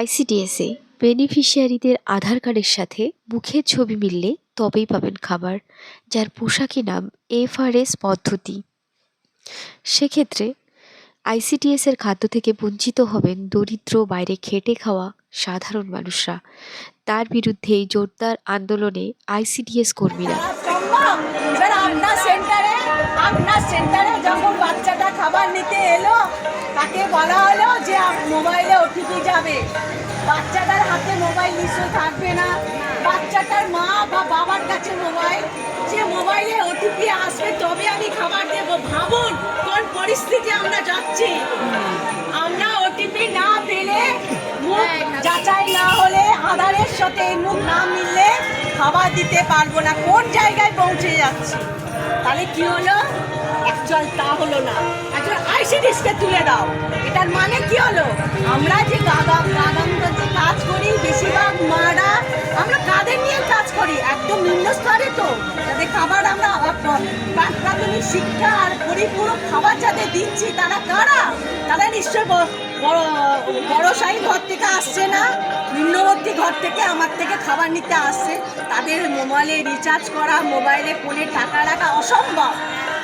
আইসিডিএসে বেনিফিশিয়ারিদের আধার কার্ডের সাথে মুখের ছবি মিললে তবেই পাবেন খাবার, যার পোশাকি নাম এফআরএস পদ্ধতি। সেক্ষেত্রে আইসিডিএসের খাদ্য থেকে বঞ্চিত হবেন দরিদ্র, বাইরে খেটে খাওয়া সাধারণ মানুষরা। তার বিরুদ্ধে জোরদার আন্দোলনে আইসিডিএস কর্মীরা সম্ভব এবার আপনার সেন্টারে আপনার সেন্টারে যখন বাচ্চাটা খাবার নিতে এলো তাকে বলা হলো যে মোবাইলে ওটিপি যাবে। বাচ্চাটার হাতে মোবাইল নিশ্চয়ই থাকবে না। বাচ্চাটার মা বা বাবার কাছে মোবাইল যে মোবাইলে ওটিপি আসবে তবে আমি খাবার দেবো। ভাবুন কোন পরিস্থিতি আমরা যাচ্ছি। আমরা ওটিপি না পেলে যাচাই না হলে আধারের সাথে মুখ না মিললে খাবার দিতে পারব না, কোন জায়গায় পৌঁছে যাচ্ছি? তাহলে কি হলো? অ্যাকচুয়াল তা হলো না। অ্যাকচুয়াল আইসিডিসকে তুলে দাও। এটার মানে কি হলো? আমরা যে গাগা গাগামদের যে কাজ করি, বেশিরভাগ মারা আমরা কাদের নিয়ে কাজ করি? একদম নিম্ন স্তরে তো। যাদের খাবার আমরা প্রাথমিক শিক্ষা আর পরিপূরক খাবার যাদের দিচ্ছি, তারা কারা? তারা নিশ্চয় বড় বড় সাহি ঘর থেকে আসছে না, নিম্নবর্তী ঘর থেকে আমার থেকে খাবার নিতে আসছে। তাদের মোবাইলে রিচার্জ করা, মোবাইলে ফোনে টাকা রাখা অসম্ভব।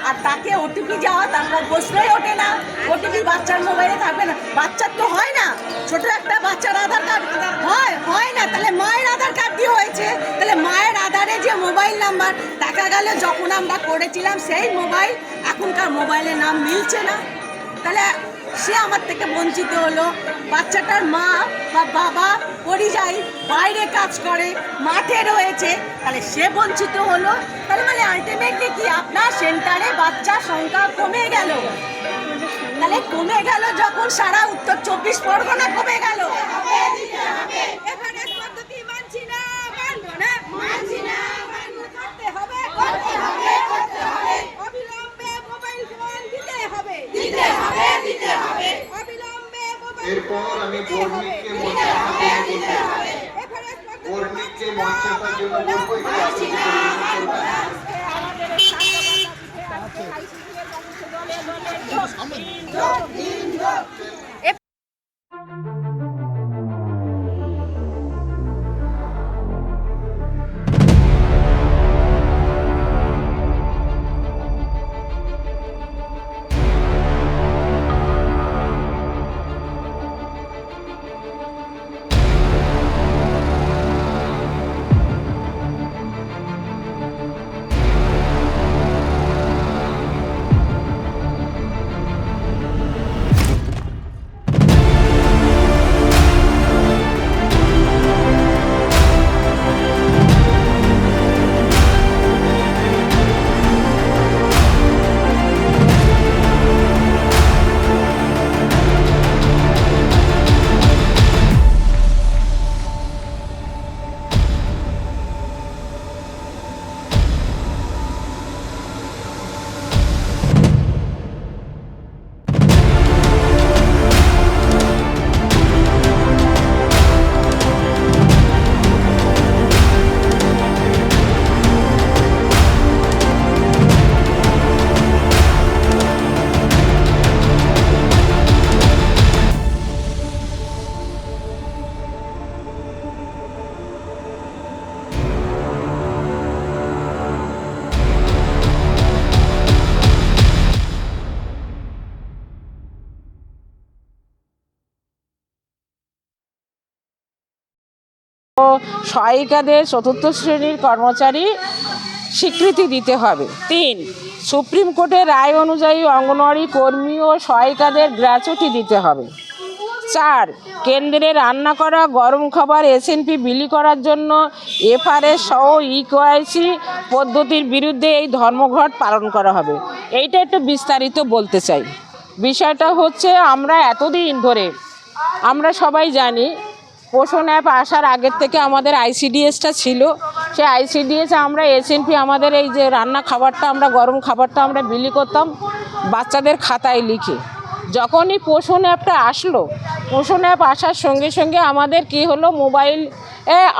আর তাকে ওটিপি যাওয়া, তারপর প্রশ্নই ওঠে না। ওটিপি বাচ্চার মোবাইলে থাকবে না। বাচ্চার তো হয় না। ছোট একটা বাচ্চার আধার কার্ড হয় হয় না। তাহলে মায়ের আধার কার্ড দিয়ে হয়েছে। তাহলে মায়ের আধারে যে মোবাইল নাম্বার, দেখা গেল যখন আমরা করেছিলাম সেই মোবাইল, এখনকার মোবাইলের নাম মিলছে না। তাহলে সে আমার থেকে বঞ্চিত হলো। বাচ্চাটার মা বা বাবা পরিযায়ী বাইরে কাজ করে, মাঠে রয়েছে। তাহলে সে বঞ্চিত হলো। তাহলে মানে আলটিমেটলি কি? আপনার সেন্টারে বাচ্চা সংখ্যা কমে গেল। তাহলে কমে গেল যখন সারা উত্তর চব্বিশ পরগনা কমে গেল এভারেস্ট পদ্ধতি মানছি না, মানবো না। করতে হবে, করতে হবে। অবিলম্বে মোবাইল ফোন দিতে হবে। অবিলম্বে মোবাইল এরপর আমি। বর্ণিককে মঞ্চে বর্ণিককে মঞ্চে জন্য বলব একটু সহায়িকাদের চতুর্থ শ্রেণির কর্মচারী স্বীকৃতি দিতে হবে। তিন, সুপ্রিম কোর্টের রায় অনুযায়ী অঙ্গনওয়াড়ি কর্মী ও সহায়িকাদের গ্র্যাচুটি দিতে হবে। চার, কেন্দ্রে রান্না করা গরম খাবার এসএনপি বিলি করার জন্য এফআরএস সহ ইকোআইসি পদ্ধতির বিরুদ্ধে এই ধর্মঘট পালন করা হবে। এইটা একটু বিস্তারিত বলতে চাই। বিষয়টা হচ্ছে আমরা এতদিন ধরে, আমরা সবাই জানি পোষণ অ্যাপ আসার আগের থেকে আমাদের আইসিডিএসটা ছিল। সেই আইসিডিএস আমরা এসএনপি আমাদের এই যে রান্না খাবারটা, আমরা গরম খাবারটা আমরা বিলি করতাম, বাচ্চাদের খাতায় লিখে। যখনই পোষণ অ্যাপটা আসলো, পোষণ অ্যাপ আসার সঙ্গে সঙ্গে আমাদের কি হলো মোবাইল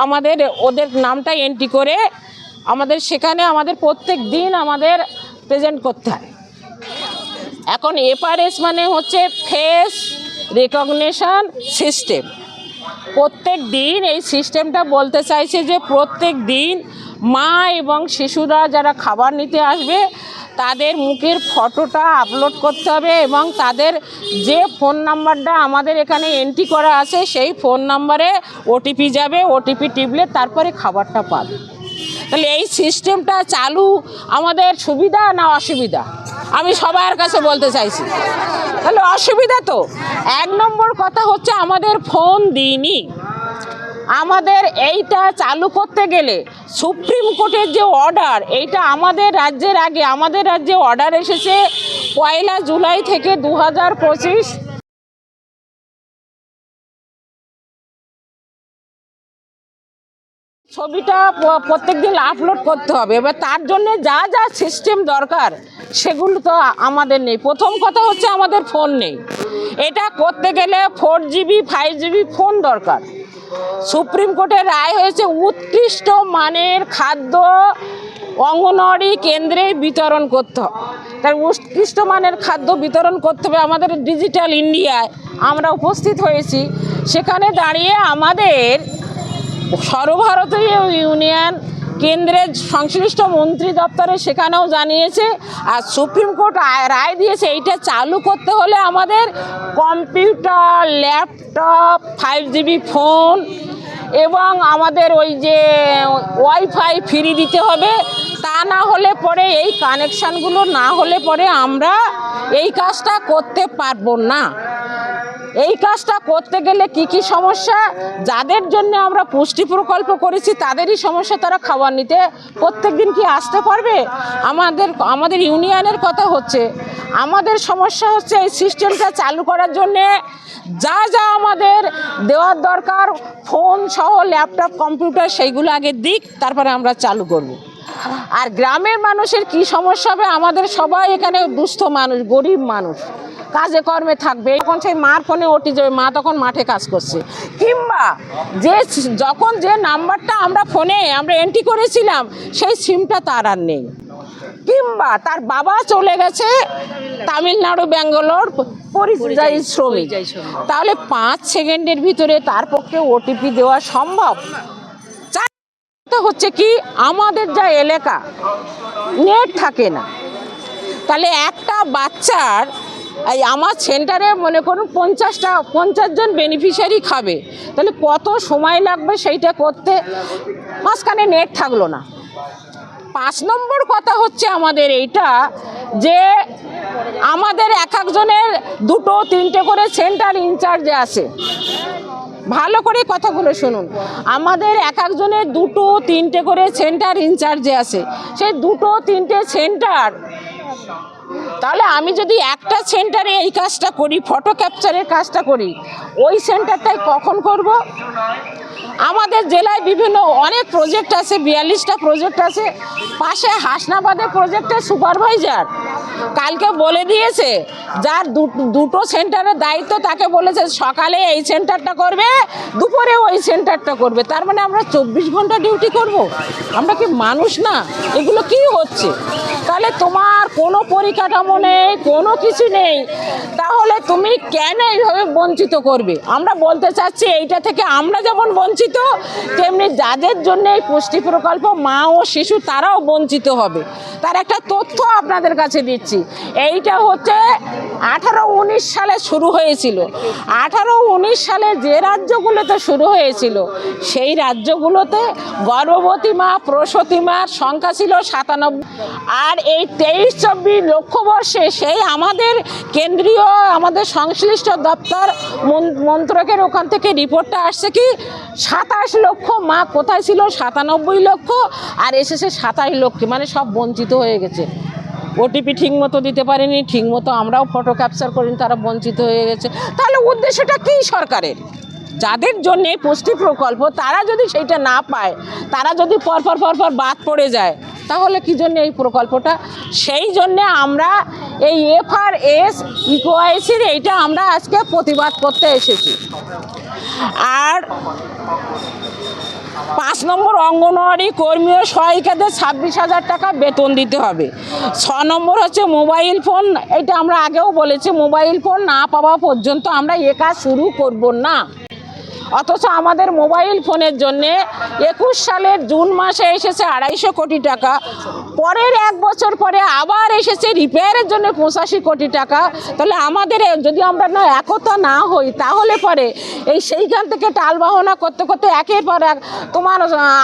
আমাদের ওদের নামটা এন্ট্রি করে আমাদের সেখানে আমাদের প্রত্যেক দিন আমাদের প্রেজেন্ট করতে হয়। এখন এফআরএস মানে হচ্ছে ফেস রেকগনিশন সিস্টেম প্রত্যেক দিন এই সিস্টেমটা বলতে চাইছে যে প্রত্যেক দিন মা এবং শিশুরা যারা খাবার নিতে আসবে, তাদের মুখের ফটোটা আপলোড করতে হবে এবং তাদের যে ফোন নাম্বারটা আমাদের এখানে এন্ট্রি করা আছে, সেই ফোন নাম্বারে ওটিপি যাবে ওটিপি টিপলে তারপরে খাবারটা পাবে। তাহলে এই সিস্টেমটা চালু আমাদের সুবিধা না অসুবিধা? আমি সবার কাছে বলতে চাইছি। তাহলে অসুবিধা তো। এক নম্বর কথা হচ্ছে আমাদের ফোন দিইনি। আমাদের এইটা চালু করতে গেলে সুপ্রিম কোর্টের যে অর্ডার, এইটা আমাদের রাজ্যের আগে, আমাদের রাজ্যে অর্ডার এসেছে পয়লা জুলাই থেকে দু হাজার পঁচিশ। ছবিটা প্রত্যেক দিন আপলোড করতে হবে। এবার তার জন্য যা যা সিস্টেম দরকার, সেগুলো তো আমাদের নেই। প্রথম কথা হচ্ছে আমাদের ফোন নেই। এটা করতে গেলে four GB five GB phone দরকার। সুপ্রিম কোর্টের রায় হয়েছে, উৎকৃষ্ট মানের খাদ্য অঙ্গনওয়াড়ি কেন্দ্রে বিতরণ করতে হবে তার উৎকৃষ্ট মানের খাদ্য বিতরণ করতে হবে আমাদের ডিজিটাল ইন্ডিয়ায় আমরা উপস্থিত হয়েছি। সেখানে দাঁড়িয়ে আমাদের সর্বভারতীয় ইউনিয়ন কেন্দ্রের সংশ্লিষ্ট মন্ত্রী দপ্তরে সেখানেও জানিয়েছে, আর সুপ্রিম কোর্ট রায় দিয়েছে এইটা চালু করতে হলে আমাদের computer, laptop five GB phone এবং আমাদের ওই যে ওয়াইফাই ফ্রি দিতে হবে। তা না হলে পরে এই কানেকশানগুলো না হলে পরে আমরা এই কাজটা করতে পারব না। এই কাজটা করতে গেলে কি কি সমস্যা? যাদের জন্য আমরা পুষ্টি প্রকল্প করেছি, তাদেরই সমস্যা তারা খাবার নিতে প্রত্যেক দিন কি আসতে পারবে? আমাদের আমাদের ইউনিয়নের কথা হচ্ছে, আমাদের সমস্যা হচ্ছে এই সিস্টেমটা চালু করার জন্যে যা যা আমাদের দেওয়ার দরকার, ফোন সহ ল্যাপটপ, কম্পিউটার সেইগুলো আগে দিক, তারপরে আমরা চালু করব। আর গ্রামের মানুষের কি সমস্যা হবে? আমাদের সবাই এখানে দুস্থ মানুষ, গরিব মানুষ। কাজে কর্মে থাকবে এখন সেই মার ফোনে ওটি যাবে মা তখন মাঠে কাজ করছে। কিংবা যে যখন যে নাম্বারটা আমরা ফোনে আমরা এন্ট্রি করেছিলাম সেই সিমটা তার আর নেই। কিংবা তার বাবা চলে গেছে তামিলনাড়ু ব্যাঙ্গালোর পরিযায়ী শ্রমিক। তাহলে পাঁচ সেকেন্ডের ভিতরে তার পক্ষে ওটিপি দেওয়া সম্ভব? হচ্ছে কি আমাদের যা এলাকা নেট থাকে না। তাহলে একটা বাচ্চার এই আমার সেন্টারে মনে করুন পঞ্চাশটা, পঞ্চাশ জন বেনিফিশিয়ারি খাবে। তাহলে কত সময় লাগবে সেইটা করতে? মাঝখানে নেট থাকল না। পাঁচ নম্বর কথা হচ্ছে আমাদের এইটা যে আমাদের এক একজনের দুটো, তিনটে করে সেন্টার ইনচার্জে আছে। ভালো করে কথাগুলো শুনুন। আমাদের এক একজনের দুটো, তিনটে করে সেন্টার ইনচার্জে আছে। সেই দুটো, তিনটে সেন্টার তাহলে আমি যদি একটা সেন্টারে এই কাজটা করি ফটো ক্যাপচারের কাজটা করি, ওই সেন্টারটাই কখন করব? আমাদের জেলায় বিভিন্ন অনেক প্রজেক্ট আছে, বিয়াল্লিশটা প্রজেক্ট আছে। পাশে হাসনাবাদের প্রজেক্টের সুপারভাইজার কালকে বলে দিয়েছে, যার দুটো সেন্টারের দায়িত্ব তাকে বলেছে, সকালে এই সেন্টারটা করবে, দুপুরে ওই সেন্টারটা করবে। তার মানে আমরা চব্বিশ ঘণ্টা ডিউটি করব? আমরা কি মানুষ না? এগুলো কি হচ্ছে? তাহলে তোমার কোনো পরিকাঠামো নেই, কোনো কিছু নেই। তাহলে তুমি কেন এইভাবে বঞ্চিত করবে? আমরা বলতে চাচ্ছি এইটা থেকে আমরা যেমন বঞ্চিত, তেমনি যাদের জন্য এই পুষ্টি প্রকল্প মা ও শিশু তারাও বঞ্চিত হবে। তার একটা তথ্য আপনাদের কাছে দিচ্ছি। এইটা হচ্ছে আঠারো উনিশ সালে শুরু হয়েছিল। আঠারো উনিশ সালে যে রাজ্যগুলোতে শুরু হয়েছিল, সেই রাজ্যগুলোতে গর্ভবতী মা, প্রসূতি মার সংখ্যা ছিল সাতানব্বই। আর এই তেইশ চব্বিশ লক্ষবর্ষে সেই আমাদের কেন্দ্রীয় আমাদের সংশ্লিষ্ট দপ্তর মন- মন্ত্রকের ওখান থেকে রিপোর্টটা আসছে কি, সাতাশ লক্ষ মা কোথায় ছিল? সাতানব্বই লক্ষ, আর এসেছে সাতাশ লক্ষ মানে সব বঞ্চিত হয়ে গেছে। ওটিপি ঠিক মতো দিতে পারেনি, ঠিক মতো আমরাও ফটো ক্যাপচার করিনি, তারা বঞ্চিত হয়ে গেছে। তাহলে উদ্দেশ্যটা কী সরকারের? যাদের জন্যে পুষ্টি প্রকল্প, তারা যদি সেইটা না পায়, তারা যদি পরপর পরপর বাদ পড়ে যায়, তাহলে কি জন্য এই প্রকল্পটা? সেই জন্যে আমরা এই এফআর এস ইকোআইসির এইটা আমরা আজকে প্রতিবাদ করতে এসেছি। আর পাঁচ নম্বর অঙ্গনওয়াড়ি কর্মী ও সহায়িকাদের ছাব্বিশ হাজার টাকা বেতন দিতে হবে। ছ নম্বর হচ্ছে মোবাইল ফোন এটা আমরা আগেও বলেছি, মোবাইল ফোন না পাওয়া পর্যন্ত আমরা এ কাজ শুরু করব না। অথচ আমাদের মোবাইল ফোনের জন্যে একুশ সালের জুন মাসে এসেছে আড়াইশো কোটি টাকা। পরের এক বছর পরে আবার এসেছে রিপেয়ারের জন্য পঁচাশি কোটি টাকা। তাহলে আমাদের যদি আমরা না একতা না হই, তাহলে পরে এই সেইখান থেকে টালবাহনা করতে করতে একের পর এক তোমার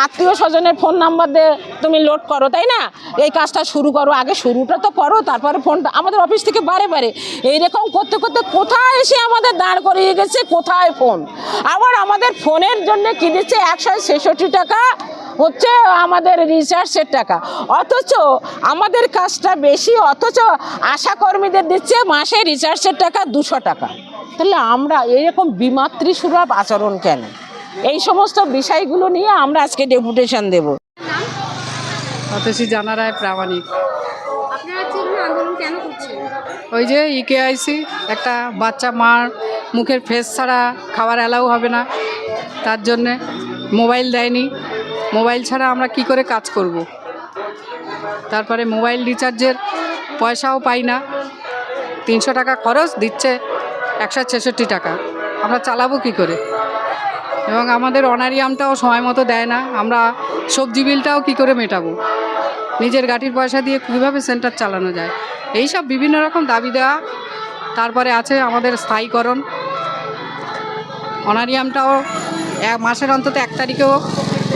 আত্মীয় স্বজনের ফোন নাম্বার দিয়ে তুমি লোড করো, তাই না? এই কাজটা শুরু করো, আগে শুরুটা তো করো, তারপরে ফোনটা আমাদের অফিস থেকে বারে বারে। এইরকম করতে করতে কোথায় এসে আমাদের দাঁড় করিয়ে গেছে? কোথায় ফোন? আবার আমাদের ফোনের জন্য কি দিচ্ছে? একশো ছেষট্টি টাকা হচ্ছে আমাদের রিচার্জের টাকা। অথচ আমাদের কাজটা বেশি অথচ আশাকর্মীদের দিচ্ছে মাসে রিচার্জের টাকা দুশো টাকা। তাহলে আমরা এরকম বিমাতৃ সুলভ আচরণ কেন? এই সমস্ত বিষয়গুলো নিয়ে আমরা আজকে ডেপুটেশন দেব। অতসী জানা রায় প্রামাণিক। আপনারা যেগুলো আন্দোলন কেন করছেন? ওই যে ইকেআইসি একটা বাচ্চা মার মুখের ফেস ছাড়া খাবার অ্যালাউ হবে না। তার জন্যে মোবাইল দেয়নি। মোবাইল ছাড়া আমরা কি করে কাজ করব। তারপরে মোবাইল রিচার্জের পয়সাও পাই না। তিনশো টাকা খরচ দিচ্ছে একশো ছেষট্টি টাকা। আমরা চালাবো কি করে? এবং আমাদের অনারিয়ামটাও সময় মতো দেয় না। আমরা সবজি বিলটাও কি করে মেটাবো? নিজের গাড়ির পয়সা দিয়ে কীভাবে সেন্টার চালানো যায়? এই সব বিভিন্ন রকম দাবি দেওয়া। তারপরে আছে আমাদের স্থায়ীকরণ। অনারিয়ামটাও এক মাসের অন্তত এক তারিখেও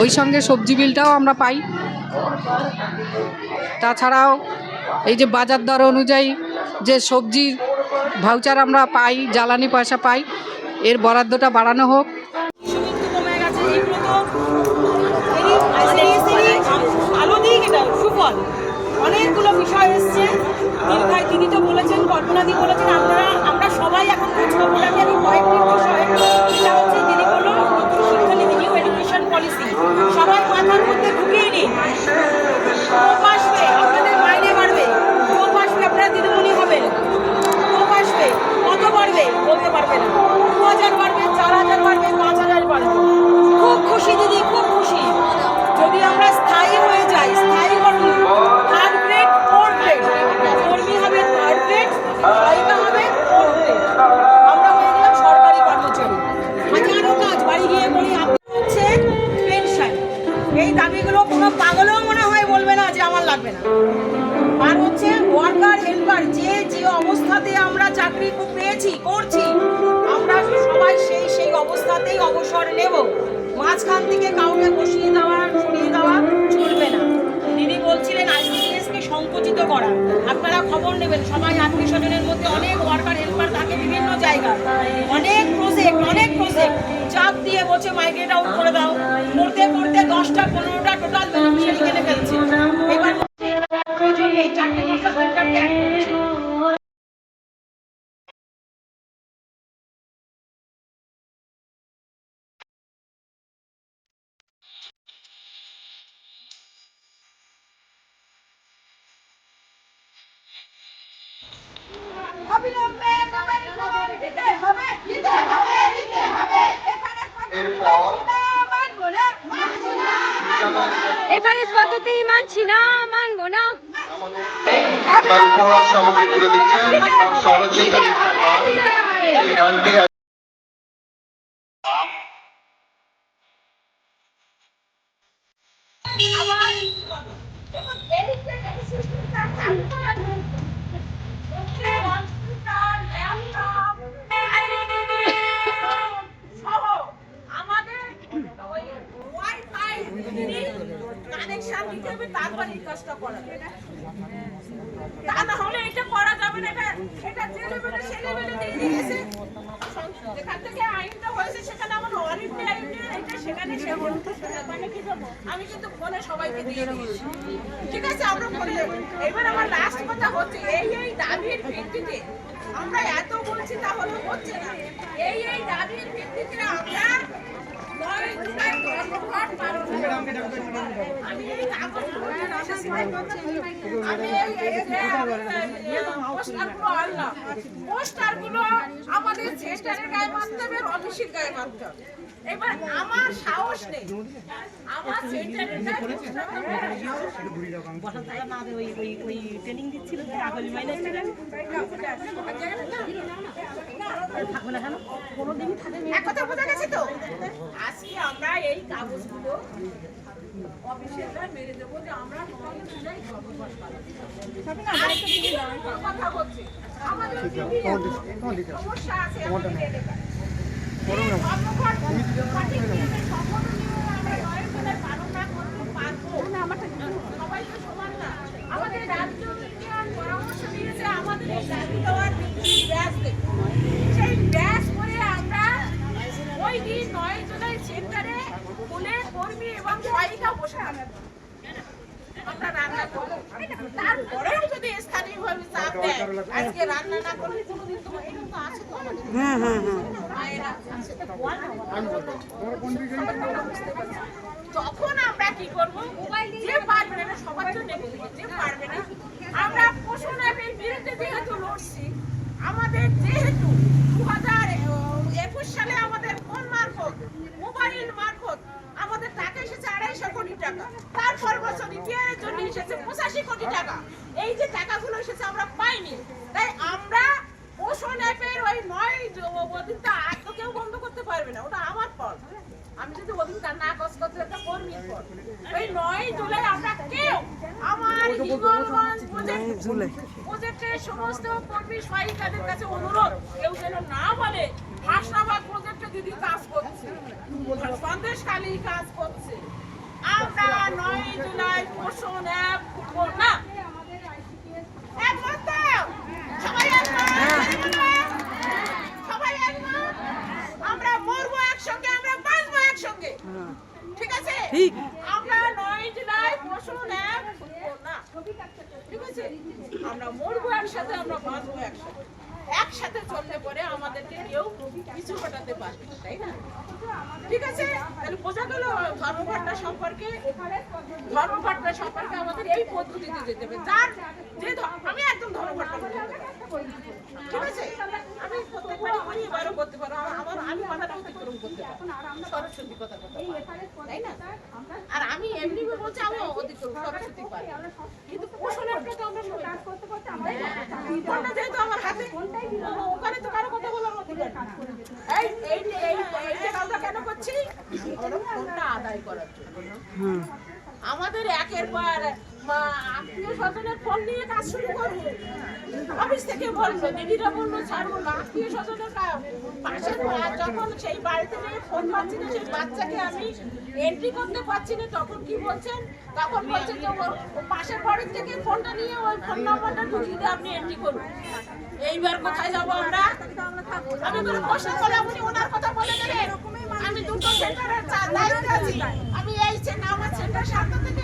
ওই সঙ্গে সবজি বিলটাও আমরা পাই। তাছাড়াও এই যে বাজার দর অনুযায়ী যে সবজির ভাউচার আমরা পাই, জ্বালানি পয়সা পাই, এর বরাদ্দটা বাড়ানো হোক। অনেকগুলো বিষয় এসছে। দিদি তো বলেছেন কল্পনা দি বলেছেন, আপনারা সবাই এখন খবর আমি কয়েকটি বিষয় আপনাদের মাইনে বাড়বে। কোপ আসবে আপনারা দিদিমণি হবেন। কোপ কত বাড়বে বলতে পারবে না। দু হাজার বাড়বে লাগবে না। আর হচ্ছে ওয়ার্কার হেল্পার যে যে অবস্থাতে আমরা চাকরি পেয়েছি, করছি, আমরা সবাই সেই সেই অবস্থাতেই অবসর নেব। মাঝখান থেকে কাউকে বসিয়ে দেওয়া সরিয়ে দেওয়া চলবে না। দিদি বলছিলেন আইসিডিএস কে সংকুচিত করা। আপনারা খবর নেবেন, সবাই আত্মীয় স্বজনের মধ্যে অনেক ওয়ার্কার হেল্পার থাকে বিভিন্ন জায়গা অনেক প্রজেক্ট অনেক প্রজেক্ট চাপ দিয়ে বলছে মাইগ্রেট আউট করে দাও। করতে করতে দশটা, পনেরোটা টোটাল বেনিফিশিয়ারি ফেলছে। এবার এখানে পদ্ধতি মানছি না মানবো না সামগ্রী তুলে দিচ্ছেন তারপর এই না হলে এটা করা যাবে না, এটা থেকে আইনটা হয়েছে, সেখানে আমার ওয়ারেন্টি? আমি কিন্তু ফোনে সবাইকে দিয়ে দিয়েছি। ঠিক আছে, আমরা এবার আমার লাস্ট কথা হচ্ছে, এই এই দাবির ভিত্তিতে আমরা এত বলছি তাহলে হচ্ছে না। এই এই দাবির ভিত্তিতে আমরা আমাদের সেন্টারের গায়ে মারতে হবে অফিসের গায়ে মারতে হবে এবার আমার সাহস নেই আমার সেন্টারের গায়ে পোস্টার এক কথা বোঝা গেছে তো? আজকে আমরা এই কাগজগুলো অফিসের গায়ে মেরে দেবো যে আমরা কথা বলছি। আমাদের সমস্যা আছে আমাদের এলাকায়। এই ধর্মঘট সঠিক নিয়মে সংগঠনীয় আমরা নয় জনের পালন না করতে পারব। সবাই তো সমান না। আমাদের রাজ্য বিজ্ঞান পরামর্শ দিয়েছে আমাদের এই দাবি দেওয়ার বিদ্যুৎ ব্যাস দেখতে। সেই ব্যাস করে আমরা ওই দিন নয় জুলাই সেন্টারে ফুলে কর্মী এবং সহায়িকা বসে আছি। আমরা রান্না করব তারপরেও যদি স্থানীয়ভাবে চাপ দেয় আজকে রান্না না করলে কোনোদিন তোমার এরকম তো আছে তো আমাদের মায়েরা আছে তো বল না, বুঝতে পারছি। তখন আমরা কি করব যে পারবে না সবার জন্য বলব, যে পারবে না আমরা পোষণ অ্যাপের বিরুদ্ধে যেহেতু লড়ছি আমাদের যেহেতু দু হাজার একুশ সালে আমাদের ফোন মারফত মোবাইল মারফত আমাদের টাকা এসেছে আড়াইশো কোটি টাকা তারপর বছর রিপেয়ারের জন্য এসেছে পঁচাশি কোটি টাকা এই যে টাকাগুলো এসেছে আমরা পাইনি তাই আমরা পোষণ অ্যাপের ওই নয় জ- ওদিনটা আর তো কেউ বন্ধ করতে পারবে না ওটা আমার ফল আমি যদি ওদিনটা না কষ্ট করতে একটা কর্মীর ফল ওই নয় জুলাই আমরা কেউ আমার হিঙ্গলগঞ্জ প্রজেক্ট সমস্ত কর্মী কাছে অনুরোধ কেউ যেন না বলে হাসনাবাদ প্রজেক্টে দিদি কাজ করছে। সন্দেশখালী কাজ করছে। আমরা নয় জুলাই পোষণ অ্যাপ না? আমরা মরবো একসঙ্গে আমরা বাঁচবো একসঙ্গে। ঠিক আছে? আমরা নয় জুলাই পোষণ অ্যাপ না। আমরা মরবো, একসাথে আমরা বাঁচবো, একসাথে। একসাথে চললে পরে আমাদেরকে কেউ কিছু ঘটাতে পারবে তাই না? ঠিক আছে? তাহলে বোঝা গেল ধর্মঘটনা সম্পর্কে ধর্মঘটনা সম্পর্কে আমাদের এই পদ্ধতিতে যেতে হবে। যার যে আমি একদম ধর্মঘটনা ঠিক আছে? আর আমি এমনি বলছি আমি সরস্বতী পারি। কিন্তু পোষণের কথা আমরা যেহেতু আমার হাতে ওখানে তো কারও কথা বলার এই এই কাজটা কেন করছি? ফোনটা আদায় করার জন্য। আমাদের একের পর আত্মীয় স্বজনের ফোন নিয়ে কাজ শুরু করব অফিস থেকে বলব, দিদিরা বলল ছাড়বো না। আত্মীয় স্বজনের বা- যখন সেই বাড়িতে গিয়ে ফোন পাচ্ছি না, সেই বাচ্চাকে আমি এন্ট্রি করতে পারছি না, তখন কি বলছেন? তখন বলছেন পাশের বাড়ির থেকে ফোনটা নিয়ে ওই ফোন নাম্বারটা ঢুকিয়ে দিয়ে এন্ট্রি করুন। এইবার কোথায় যাব আমরা? আমি কোনো প্রশ্ন ওনার কথা বলে গেলেন। আমি দুটো সেন্টারের দায়িত্বে আছি। আমি এই আমার সেন্টার সাতটা থেকে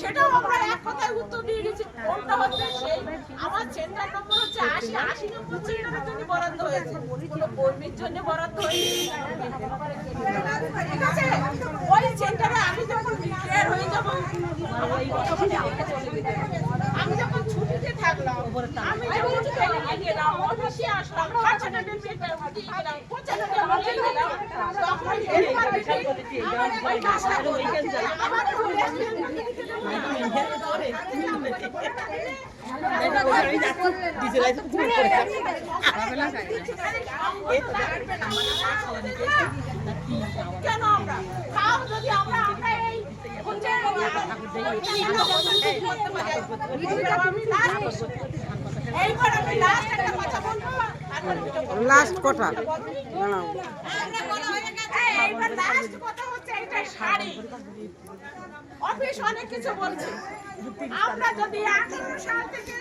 সেটাও আমরা এক কথায় উত্তর দিয়ে দিয়েছি। ফোনটা হচ্ছে সেই? আমার সেন্টার নম্বর হচ্ছে আশি। আশি নম্বর সেন্টারের জন্য বরাদ্দ হয়েছে। কোনো কর্মীর জন্য বরাদ্দ হয়নি। ঠিক আছে? ওই সেন্টারে আমি যখন রিটায়ার হয়ে যাব, আমার বর্তমানে আমাকে চলে যেতে হবে। থাকলাম আমি গেলাম অফিসে আসলাম ফার্স্ট অ্যাটেন্ডেন্ট গেলাম পঞ্চায়েত গেলাম তখন আমার ওই কাজটা করে। আমার কেন আমরা তাও যদি আমরা আমরা এই এইবার আমি লাস্ট একটা কথা বলব লাস্ট কথা এইবার লাস্ট কথা হচ্ছে এটা শাড়ি অফিস অনেক কিছু বলছে। আমরা যদি আঠারো সাল থেকে